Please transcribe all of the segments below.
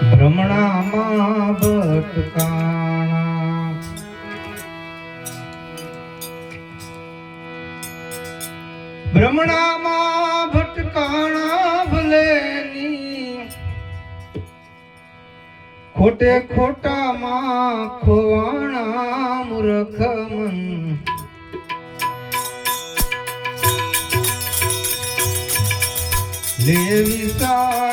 ભ્રમણામાં ભટકાણા ભ્રમણામાં ભટકાણા ભલેની ખોટે ખોટામાં ખોવાણા મૂર્ખ મન. લેવી સારી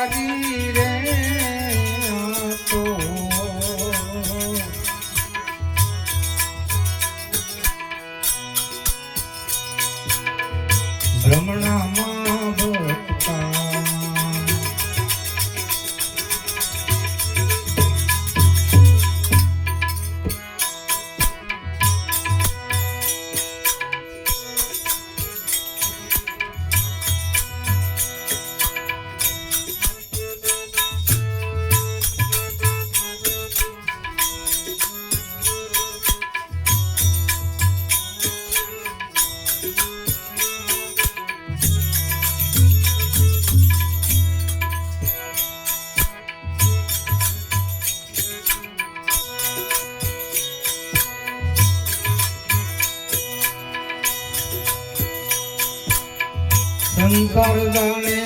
શંકર જાણે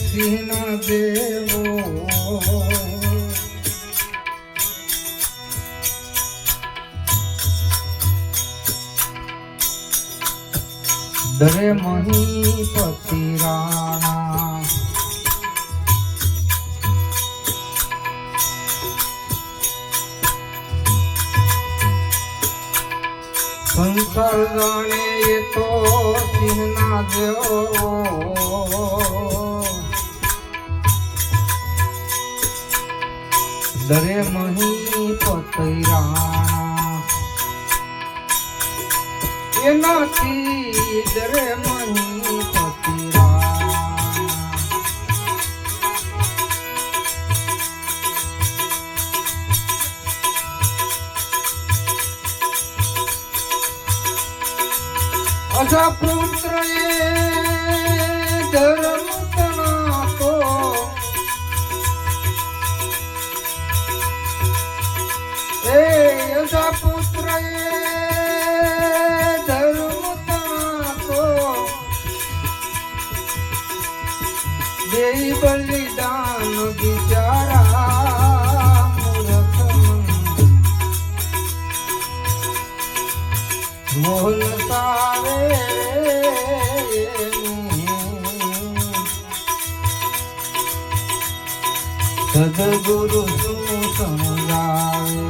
સિંહના દેવો. ડરે મહી પતિ રાણા સંસાર જાણે એ તો ચિહ્ના જેવો દરે મહી પતૈરાણા એનાથી દરે મહી અજા પુત્ર ધર્મ તણાતો એ અજા પુત્ર સદગુરુ શું સમજાવે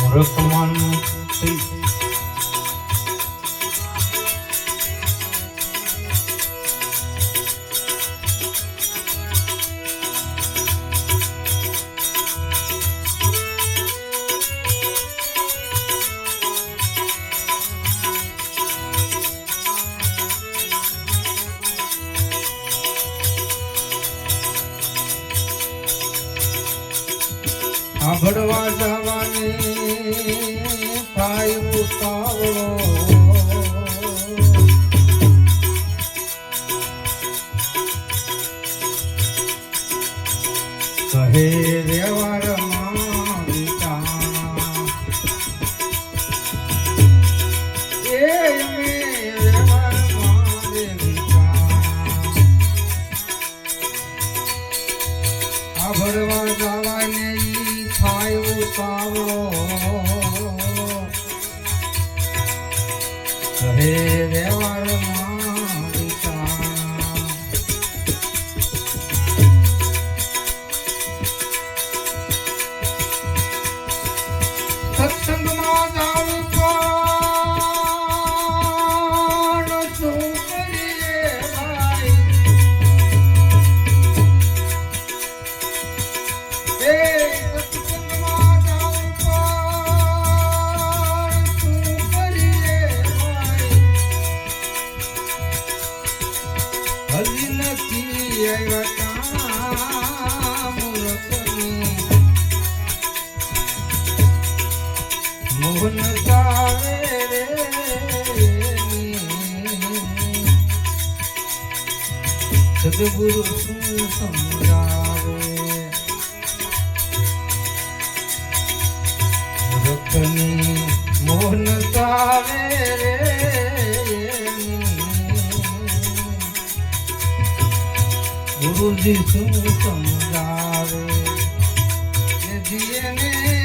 મૂર્ખ મન આભડવા જવાની થાય ઉતાવળો. કહે વ્યવહારમાં વિચાર એ અમે વ્યવહારમાં રે ભરવા જવાને ઈ થાય ઉતાવળો કહે મોહન ચાવે રે સદગુરુ શું સમજાવે રખની મોહનતા રે પ્રભુજી તું સમજાવે. જીએ ને